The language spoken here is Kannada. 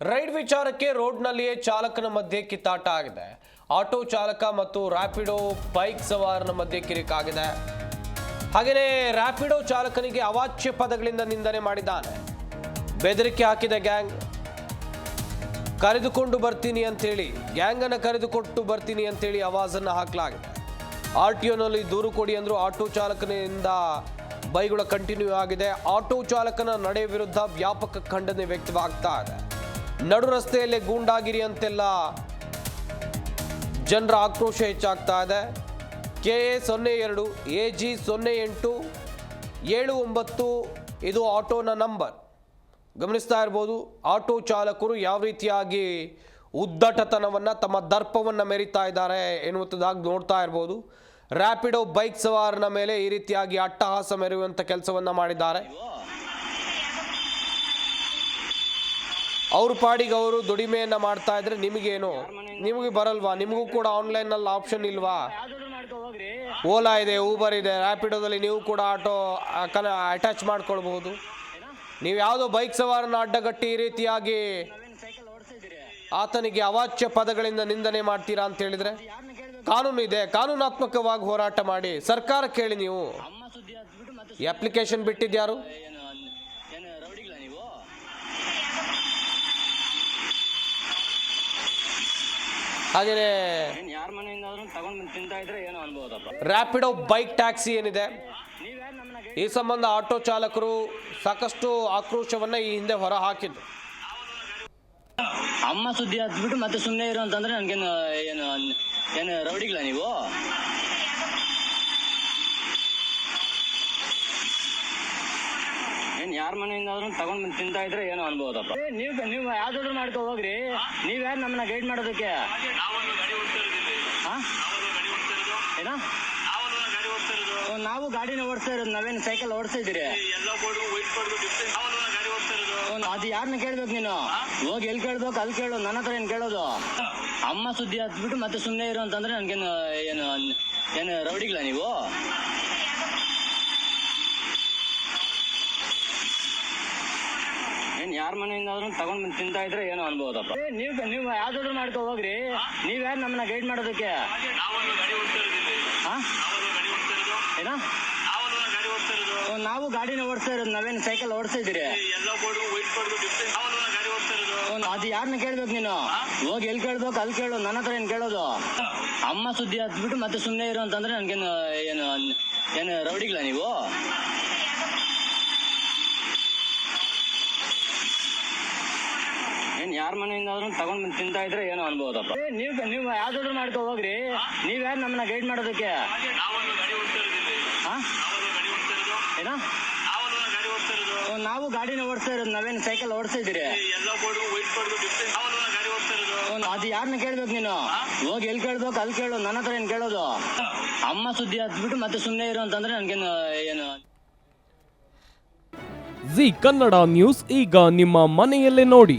ರೈಡ್ ವಿಚಾರಕ್ಕೆ ರೋಡ್ನಲ್ಲಿಯೇ ಚಾಲಕನ ಮಧ್ಯೆ ಕಿತ್ತಾಟ ಆಗಿದೆ. ಆಟೋ ಚಾಲಕ ಮತ್ತು ರ್ಯಾಪಿಡೋ ಬೈಕ್ ಸವಾರನ ಮಧ್ಯೆ ಕಿರಿಕಾಗಿದೆ. ಹಾಗೆಯೇ ರ್ಯಾಪಿಡೋ ಚಾಲಕನಿಗೆ ಅವಾಚ್ಯ ಪದಗಳಿಂದ ನಿಂದನೆ ಮಾಡಿದ್ದಾನೆ. ಬೆದರಿಕೆ ಹಾಕಿದ ಗ್ಯಾಂಗ್, ಕರೆದುಕೊಂಡು ಬರ್ತೀನಿ ಅಂತೇಳಿ, ಗ್ಯಾಂಗನ್ನು ಕರೆದುಕೊಟ್ಟು ಬರ್ತೀನಿ ಅಂತೇಳಿ ಅವಾಜನ್ನು ಹಾಕಲಾಗಿದೆ. ಆರ್ ಟಿ ಒನಲ್ಲಿ ದೂರು ಕೊಡಿ ಅಂದ್ರು ಆಟೋ ಚಾಲಕನಿಂದ ಬೈಗಳ ಕಂಟಿನ್ಯೂ ಆಗಿದೆ. ಆಟೋ ಚಾಲಕನ ನಡೆ ವಿರುದ್ಧ ವ್ಯಾಪಕ ಖಂಡನೆ ವ್ಯಕ್ತವಾಗ್ತಾ ಇದೆ. ನಡು ರಸ್ತೆಯಲ್ಲೇ ಗೂಂಡಾಗಿರಿ ಅಂತೆಲ್ಲ ಜನರ ಆಕ್ರೋಶ ಹೆಚ್ಚಾಗ್ತಾ ಇದೆ. ಕೆ ಎ ಸೊನ್ನೆ ಎರಡು, ಎ ಜಿ ಸೊನ್ನೆ ಎಂಟು, ಏಳು ಒಂಬತ್ತು, ಇದು ಆಟೋನ ನಂಬರ್. ಗಮನಿಸ್ತಾ ಇರ್ಬೋದು, ಆಟೋ ಚಾಲಕರು ಯಾವ ರೀತಿಯಾಗಿ ಉದ್ದಟತನವನ್ನು ತಮ್ಮ ದರ್ಪವನ್ನು ಮೆರಿತಾ ಇದ್ದಾರೆ ಎನ್ನುವಂಥದ್ದಾಗಿ ನೋಡ್ತಾ ಇರ್ಬೋದು. ರ್ಯಾಪಿಡೋ ಬೈಕ್ ಸವಾರನ ಮೇಲೆ ಈ ರೀತಿಯಾಗಿ ಅಟ್ಟಹಾಸ ಮೆರೆಯುವಂಥ ಕೆಲಸವನ್ನು ಮಾಡಿದ್ದಾರೆ. ಅವ್ರ ಪಾಡಿಗೆ ಅವರು ದುಡಿಮೆಯನ್ನು ಮಾಡ್ತಾ ಇದ್ರೆ ನಿಮಗೇನು? ನಿಮಗೆ ಬರಲ್ವಾ? ನಿಮಗೂ ಕೂಡ ಆನ್ಲೈನಲ್ಲಿ ಆಪ್ಷನ್ ಇಲ್ವಾ? ಓಲಾ ಇದೆ ಊಬರ್ ಇದೆ ರ್ಯಾಪಿಡೋದಲ್ಲಿ ನೀವು ಕೂಡ ಆಟೋ ಅಟ್ಯಾಚ್ ಮಾಡ್ಕೊಳ್ಬಹುದು. ನೀವು ಯಾವುದೋ ಬೈಕ್ ಸವಾರನ ಅಡ್ಡಗಟ್ಟಿ ಈ ರೀತಿಯಾಗಿ ಆತನಿಗೆ ಅವಾಚ್ಯ ಪದಗಳಿಂದ ನಿಂದನೆ ಮಾಡ್ತೀರಾ ಅಂತ ಹೇಳಿದ್ರೆ? ಕಾನೂನು ಇದೆ, ಕಾನೂನಾತ್ಮಕವಾಗಿ ಹೋರಾಟ ಮಾಡಿ. ಸರ್ಕಾರ ಕೇಳಿ ನೀವು. ಈ ಅಪ್ಲಿಕೇಶನ್ ಬಿಟ್ಟಿದ್ಯಾರು ಏನು ಏನು ರೌಡಿಗಳ ನೀವು ಹಾಗೆಯೇ ಯಾರ ಮನೆಯಿಂದಾದ್ರೂ ತಗೊಂಡು ಬಂದು ತಿಂತಾ ಇದ್ರೆ ಏನೋ ಅನ್ಬೋದಪ್ಪ. ರ್ಯಾಪಿಡೋ ಬೈಕ್ ಟ್ಯಾಕ್ಸಿ ಏನಿದೆ? ಈ ಸಂಬಂಧ ಆಟೋ ಚಾಲಕರು ಸಾಕಷ್ಟು ಆಕ್ರೋಶವನ್ನ ಈ ಹಿಂದೆ ಹೊರ ಹಾಕಿದ್ರು ಅಮ್ಮ ಸುದ್ದಿ ಹತ್ಬಿಟ್ಟು ಮತ್ತೆ ಸುಮ್ಮನೆ ಇರು ಅಂತಂದ್ರೆ ನನ್ಗೇನು ಏನು ಏನು ರೌಡಿಗಳ ನೀವು? ಯಾರ ಮನೆಯಿಂದಾದ್ರೂ ತಗೊಂಡ್ ಬಂದು ತಿಂತಾ ಇದ್ರೆ ಏನೋ ಅನ್ಬೋದಪ್ಪ ಏ, ನೀವ್ ನೀವು ಯಾವ್ದಾದ್ರು ಮಾಡ್ಕೊ ಹೋಗ್ರಿ. ನೀವ್ಯಾರು ನಮ್ಮನ್ನ ಗೈಡ್ ಮಾಡೋದಕ್ಕೆ? ಹಾ? ಏನಾ? ನಾವು ಗಾಡಿನ ಓಡಿಸ್ತಾ ಇರೋದು ನಾವೇನು ಸೈಕಲ್ ಓಡಿಸ್ತಾ ಇದ್ದೀರಿ? ಅದು ಯಾರನ್ನ ಕೇಳ್ಬೇಕು ನೀನು? ಹೋಗಿ ಎಲ್ಲಿ ಕೇಳ್ಬೇಕು ಅಲ್ಲಿ ಕೇಳು ನನ್ನ ಹತ್ರ ಏನ್ ಕೇಳೋದು? ಅಮ್ಮ ಸುದ್ದಿ ಹತ್ಬಿಟ್ಟು ಮತ್ತೆ ಸುಮ್ಮನೆ ಇರು ಅಂತಂದ್ರೆ ನನ್ಗೇನು ಏನು ಏನು ರೌಡಿಗಳ ನೀವು ಏನ್ ಯಾರ ಮನೆಯಿಂದಾದ್ರೂ ತಗೊಂಡ್ ಬಂದು ತಿಂತಾ ಇದ್ರೆ ಏನೋ ಅನ್ಬೋದಪ್ಪ ಏ, ನೀವ್ ನೀವು ಯಾವ್ದಾದ್ರು ಮಾಡ್ಕೊ ಹೋಗ್ರಿ. ನೀವ್ ಯಾರು ನಮ್ಮನ್ನ ಗೈಡ್ ಮಾಡೋದಕ್ಕೆ? ಏನಾ? ನಾವು ಗಾಡಿನ ಓಡಿಸ್ತಾ ಇರೋದು. ನಾವೇನು ಸೈಕಲ್ ಓಡಿಸ್ತಾ ಇದ್ದೀರಿ? ಓ, ಅದು ಯಾರನ್ನ ಕೇಳ್ಬೇಕು ನೀನು? ಹೋಗಿ ಎಲ್ಲಿ ಕೇಳ್ಬೇಕು ಅಲ್ಲಿ ಕೇಳು ನನ್ನ ಹತ್ರ ಏನ್ ಕೇಳೋದು? ಅಮ್ಮ ಸುದ್ದಿ ಹತ್ಬಿಟ್ಟು ಮತ್ತೆ ಸುಮ್ಮನೆ ಇರು ಅಂತಂದ್ರೆ ನನ್ಗೇನು ಏನು ಏನು ರೌಡಿಗಳ ನೀವು? ಏನ್ ಮನೆಯಿಂದ ಆದ್ರೂ ತಗೊಂಡ್ ಬಂದು ತಿಂತಾ ಇದ್ರೆ ಏನೋ ಅನ್ಬೋದಪ್ಪ ಏ, ನೀವ್ ನೀವು ಯಾವ್ದಾದ್ರು ಮಾಡ್ಕೊ ಹೋಗ್ರಿ. ನೀವ್ಯಾರು ನಮ್ಮನ್ನ ಗೈಡ್ ಮಾಡೋದಕ್ಕೆ? ಹಾ? ಏನಾ? ಓ, ನಾವು ಗಾಡಿನ ಓಡಿಸ್ತಾ ಇರೋದು ನಾವೇನು ಸೈಕಲ್ ಓಡಿಸ್ತಾ ಇದ್ದೀರಿ? ಓ, ಅದು ಯಾರನ್ನ ಕೇಳ್ಬೇಕು ನೀನು? ಹೋಗಿ ಎಲ್ಲಿ ಕೇಳ್ಬೇಕು ಅಲ್ಲಿ ಕೇಳು ನನ್ನ ಹತ್ರ ಏನ್ ಕೇಳೋದು? ಅಮ್ಮ ಸುದ್ದಿ ಹತ್ಬಿಟ್ಟು ಮತ್ತೆ ಸುಮ್ಮನೆ ಇರು ಅಂತಂದ್ರೆ ನನ್ಗೇನು ಏನು ಜಿ ಕನ್ನಡ ನ್ಯೂಸ್ ಈಗ ನಿಮ್ಮ ಮನೆಯಲ್ಲೇ ನೋಡಿ.